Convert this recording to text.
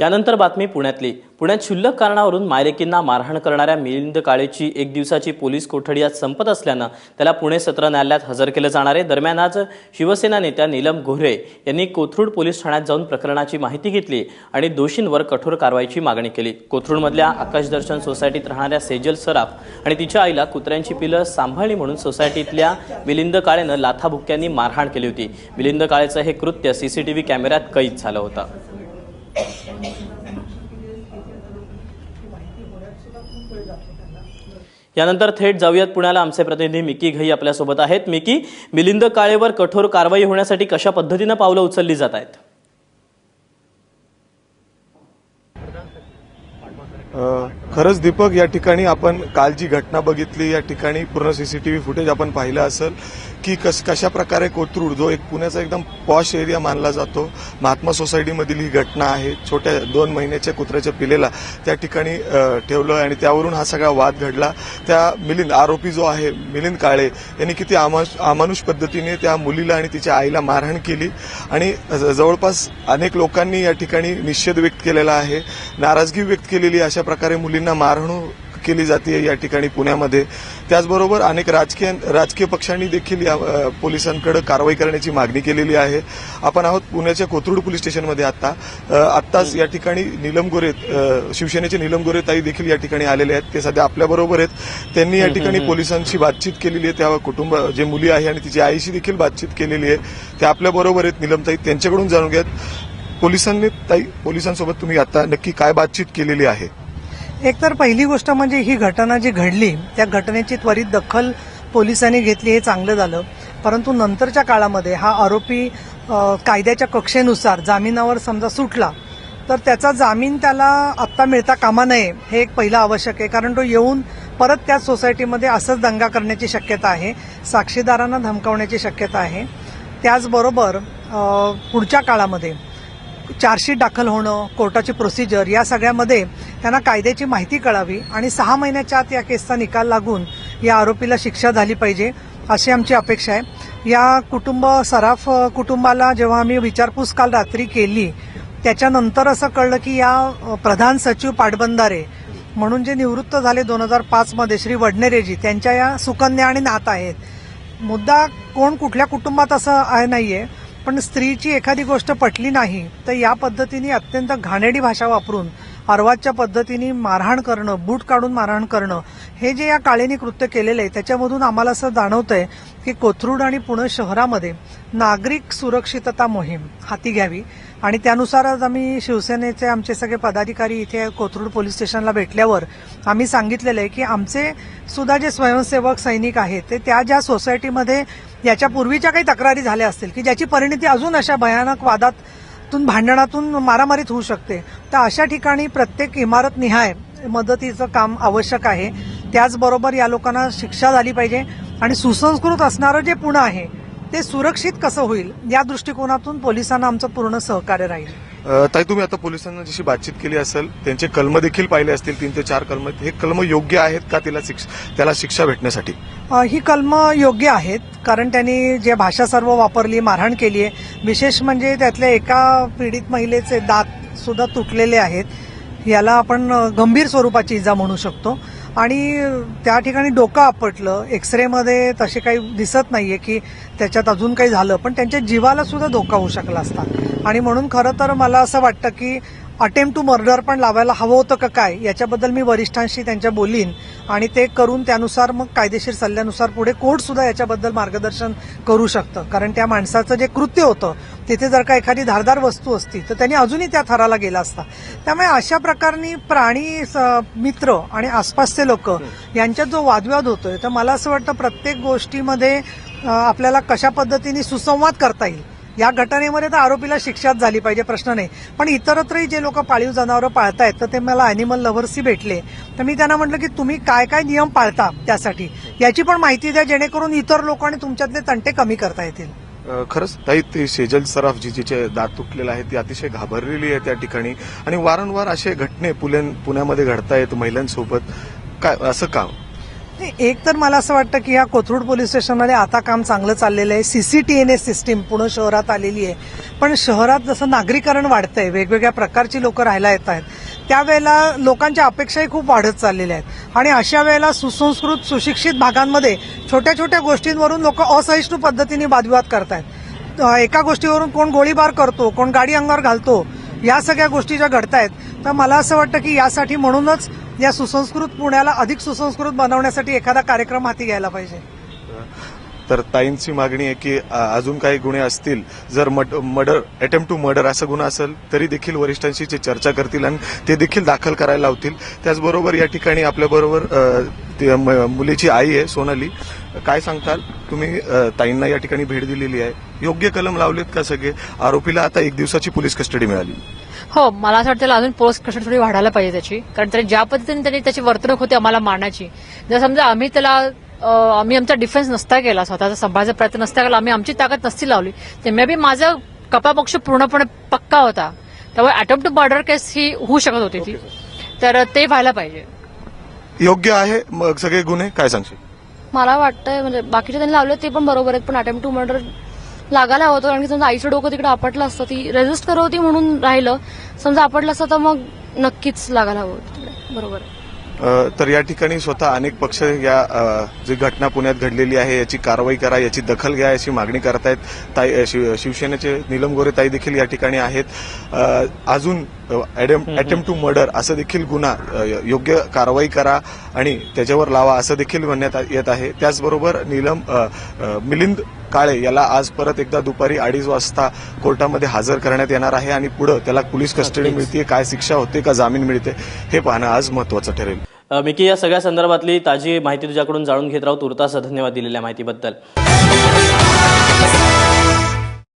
यानंतर बातमी पुण्यातली. पुण्यात क्षुल्लक कारणावरून मायलेकींना मारहाण करणाऱ्या मिलिंद काळेची एक दिवसाची पोलीस कोठडी आज संपत असल्यानं त्याला पुणे सत्र न्यायालयात हजर केलं जाणार आहे. दरम्यान आज शिवसेना नेत्या नीलम गोऱ्हे यांनी कोथरूड पोलीस ठाण्यात जाऊन प्रकरणाची माहिती घेतली आणि दोषींवर कठोर कारवाईची मागणी केली. कोथरूडमधल्या आकाशदर्शन सोसायटीत राहणाऱ्या सेजल सराफ आणि तिच्या आईला कुत्र्यांची पिलं सांभाळली म्हणून सोसायटीतल्या मिलिंद काळेनं लाथाबुक्क्यांनी मारहाण केली होती. मिलिंद काळेचं हे कृत्य सीसीटीव्ही कॅमेऱ्यात कैद झालं होतं. यानंतर थेट जाऊयात पुण्याला. आमचे प्रतिनिधी मिकी घई आपल्यासोबत आहेत. मिकी मिलिंद काळेवर कठोर कारवाई होण्यासाठी कशा पद्धतीनं पावलं उचलली जात आहेत? uh, खरंच दीपक या ठिकाणी आपण काल जी घटना बघितली या ठिकाणी पूर्ण सीसीटीव्ही फुटेज आपण पाहिलं असेल की कस कशा प्रकारे कोथरूड जो एक पुण्याचा एकदम पॉश एरिया मानला जातो महात्मा सोसायटीमधील ही घटना आहे छोट्या दोन महिन्याच्या कुत्र्याच्या पिलेला त्या ठिकाणी ठेवलं आणि त्यावरून हा सगळा वाद घडला. त्या मिलिंद आरोपी जो आहे मिलिंद काळे यांनी किती अमानुष अमानुष पद्धतीने त्या मुलीला आणि तिच्या आईला मारहाण केली आणि ज- जवळपास अनेक लोकांनी या ठिकाणी निषेध व्यक्त केलेला आहे. नाराजगी व्यक्त केलेली अशा प्रकारे मुलींना मारहाण केली जाते या ठिकाणी पुण्यामध्ये. त्याचबरोबर अनेक राजकीय राजकीय पक्षांनी देखील या पोलिसांकडे कारवाई करण्याची मागणी केलेली आहे. आपण आहोत पुण्याच्या कोथरूड पोलीस स्टेशनमध्ये आता आत्ताच या ठिकाणी नीलम गोरे शिवसेनेचे नीलम गोरे ताई देखील या ठिकाणी आलेले आहेत. ते सध्या आपल्याबरोबर आहेत. त्यांनी या ठिकाणी पोलिसांशी बातचीत केलेली आहे. त्या कुटुंब जे मुली आहे आणि तिची आईशी देखील बातचीत केलेली आहे. ते आपल्याबरोबर आहेत. नीलम ताई त्यांच्याकडून जाणून घ्यात पोलिसांनी ताई पोलिसांसोबत तुम्ही आता नक्की काय बातचीत केलेली आहे? एकतर पहिली गोष्ट म्हणजे ही घटना जी घडली त्या घटनेची त्वरित दखल पोलिसांनी घेतली हे चांगलं झालं. परंतु नंतरच्या काळामध्ये हा आरोपी कायद्याच्या कक्षेनुसार जामिनावर समजा सुटला तर त्याचा जामीन त्याला आत्ता मिळता कामा नये हे एक पहिलं आवश्यक आहे. कारण तो येऊन परत त्याच सोसायटीमध्ये असंच दंगा करण्याची शक्यता आहे साक्षीदारांना धमकावण्याची शक्यता आहे. त्याचबरोबर पुढच्या काळामध्ये चार्जशीट दाखल होणं कोर्टाची प्रोसिजर या सगळ्यामध्ये त्यांना कायद्याची माहिती कळावी आणि सहा महिन्याच्या आत या केसचा निकाल लागून या आरोपीला शिक्षा झाली पाहिजे अशी आमची अपेक्षा आहे. या कुटुंब सराफ कुटुंबाला जेव्हा आम्ही विचारपूस काल रात्री केली त्याच्यानंतर असं कळलं की या प्रधान सचिव पाटबंधारे म्हणून जे निवृत्त झाले दोन हजार पाचमध्ये श्री वडनेरेजी त्यांच्या या सुकन्या आणि नात आहेत. मुद्दा कोण कुठल्या कुटुंबात असं आहे नाहीये पण स्त्रीची एखादी गोष्ट पटली नाही तर या पद्धतीने अत्यंत घाणेडी भाषा वापरून अर्वाच्या पद्धतीने मारहाण करणं बूट काढून मारहाण करणं हे जे या काळेनी कृत्य केलेलं आहे त्याच्यामधून आम्हाला असं जाणवतंय की कोथरूड आणि पुणे शहरामध्ये नागरिक सुरक्षितता मोहीम हाती घ्यावी. आणि त्यानुसार आज आम्ही शिवसेनेचे आमचे सगळे पदाधिकारी इथे कोथरूड पोलीस स्टेशनला भेटल्यावर आम्ही सांगितलेलं आहे की आमचे सुद्धा जे स्वयंसेवक सैनिक आहेत ते त्या ज्या सोसायटीमध्ये याच्या पूर्वीच्या काही तक्रारी झाल्या असतील की ज्याची परिणती अजून अशा भयानक वादात तून भांडणातून मारामारीत होऊ शकते. तर अशा ठिकाणी प्रत्येक इमारत निहाय मदतीचं काम आवश्यक आहे. त्याचबरोबर या लोकांना शिक्षा झाली पाहिजे. आणि सुसंस्कृत असणारं जे पुणे आहे ते सुरक्षित कसं होईल या दृष्टिकोनातून पोलिसांना आमचं पूर्ण सहकार्य राहील. ताई तुम्ही आता पोलिसांना जशी बातचीत केली असेल त्यांचे कलम देखील पाहिले असतील तीन ते चार कलम. हे कलम योग्य आहेत का तिला शिक्ष- त्याला शिक्षा भेटण्यासाठी? ही कलम योग्य आहेत कारण त्यांनी जे भाषा सर्व वापरली मारहाण केली आहे विशेष म्हणजे त्यातल्या एका पीडित महिलेचे दात सुद्धा तुटलेले आहेत याला आपण गंभीर स्वरूपाची इजा म्हणू शकतो. आणि त्या ठिकाणी डोकं आपटलं एक्सरेमध्ये तसे काही दिसत नाहीये की त्याच्यात अजून काही झालं पण त्यांच्या जीवाला सुद्धा धोका होऊ शकला असता. आणि म्हणून खरं तर मला असं वाटतं की अटेम्प्ट टू मर्डर पण लावायला हवं होतं का काय याच्याबद्दल मी वरिष्ठांशी त्यांच्या बोलीन. आणि ते करून त्यानुसार मग कायदेशीर सल्ल्यानुसार पुढे कोर्ट सुद्धा याच्याबद्दल मार्गदर्शन करू शकतं. कारण त्या माणसाचं जे कृत्य होतं तिथे जर का एखादी धारदार वस्तू असती तर त्यांनी अजूनही त्या थराला गेला असता. त्यामुळे अशा प्रकारनी प्राणी मित्र आणि आसपासचे लोक यांच्यात जो वादविवाद होतोय तर मला असं वाटतं प्रत्येक गोष्टीमध्ये आपल्याला कशा पद्धतीने सुसंवाद करता येईल या घटनेमध्ये तर आरोपीला शिक्षाच झाली पाहिजे प्रश्न नाही. पण इतरत्रही जे लोक पाळीव जनावरं पाळतायत तर ते मला अॅनिमल लव्हर्सही भेटले. तर मी त्यांना म्हटलं की तुम्ही काय काय नियम पाळता त्यासाठी? याची पण माहिती द्या जेणेकरून इतर लोकांनी तुमच्यातले तंटे कमी करता येतील. खरंच ताई ते शेजल सराफ जी जिचे दात तुटलेले आहेत ती अतिशय घाबरलेली आहे त्या ठिकाणी. आणि वारंवार असे घटने पुण्यामध्ये घडतायत महिलांसोबत. काय असं काम एक तर मला असं वाटतं की या कोथरूड पोलीस स्टेशनमध्ये आता काम चांगलं चाललेलं आहे. सीसीटीएनए सिस्टीम पुणे शहरात आलेली आहे. पण शहरात जसं नागरीकरण वाढतंय वेगवेगळ्या प्रकारची लोक राहायला येत आहेत. त्यावेळेला लोकांच्या अपेक्षाही खूप वाढत चाललेल्या आहेत. आणि अशा वेळेला सुसंस्कृत सुशिक्षित भागांमध्ये छोट्या छोट्या गोष्टींवरून लोक असहिष्णू पद्धतीने वादविवाद करतायत. एका गोष्टीवरून कोण गोळीबार करतो कोण गाडी अंगावर घालतो या सगळ्या गोष्टी ज्या घडतायत तर मला असं वाटतं की यासाठी म्हणूनच या सुसंस्कृत पुण्याला अधिक सुसंस्कृत बनवण्यासाठी एखादा कार्यक्रम हाती घ्यायला पाहिजे. तर ताईंची मागणी आहे की अजून काही गुन्हे असतील जर मर्डर अटेम्प्ट टू मर्डर असं गुन्हा असेल तरी देखील वरिष्ठांशी ते चर्चा करतील आणि ते देखील दाखल करायला लावतील. त्याचबरोबर या ठिकाणी आपल्याबरोबर म- मुलीची आई आहे सोनाली. काय सांगताल? तुम्ही ताईंना या ठिकाणी भेट दिलेली आहे. योग्य कलम लावलेत का सगळे? आरोपीला आता एक दिवसाची पोलीस कस्टडी मिळाली. हो मला असं वाटतं त्याला अजून पोलीस कस्टडी थोडी वाढायला पाहिजे त्याची. कारण त्याने ज्या पद्धतीने त्यांनी त्याची वर्तणूक होती आम्हाला मारण्याची. जर समजा आम्ही त्याला आम्ही आमचा डिफेन्स नसता केला स्वतःचा सांभाळायचा प्रयत्न नसता केला आम्ही आमची ताकद नसती लावली. तर मे बी माझा कपापक्ष पूर्णपणे पक्का होता. त्यामुळे अटेम्प्ट टू मर्डर केस ही होऊ शकत होती ती. तर ते व्हायला पाहिजे. योग्य आहे मग सगळे गुन्हे? काय सांगशील? मला वाटतंय म्हणजे बाकीचे त्यांनी लावले ते पण बरोबर आहेत पण अटेम्प्ट टू मर्डर लागायला हवं होतं. कारण की समजा आईचं डोकं तिकडे आपटलं असतं ती रेजिस्ट करत होती म्हणून राहिलं. समजा आपटलं असतं तर मग नक्कीच लागायला हवं होतं तिकडे. बरोबर आहे. तर या ठिकाणी स्वतः अनेक पक्ष या जी घटना पुण्यात घडलेली आहे याची कारवाई करा याची दखल घ्या याची मागणी करतायत. ताई शिव- शिवसेनेचे नीलम गोरे ताई देखील या ठिकाणी आहेत. अजून अटेम्प्ट टू मर्डर असं देखील गुन्हा योग्य कारवाई करा आणि त्याच्यावर लावा असं देखील म्हणण्यात येत आहे. त्याचबरोबर नीलम मिलिंद काळे याला आज परत एकदा दुपारी अडीच वाजता कोर्टामध्ये हजर करण्यात येणार आहे आणि पुढे त्याला पोलीस कस्टडी मिळते काय शिक्षा होते का जामीन मिळते हे पाहणं आज महत्वाचं ठरेल. मिकी या सगळ्या संदर्भातली ताजी माहिती तुझ्याकडून जाणून घेत राहू. तुर्तास धन्यवाद दिलेल्या माहितीबद्दल.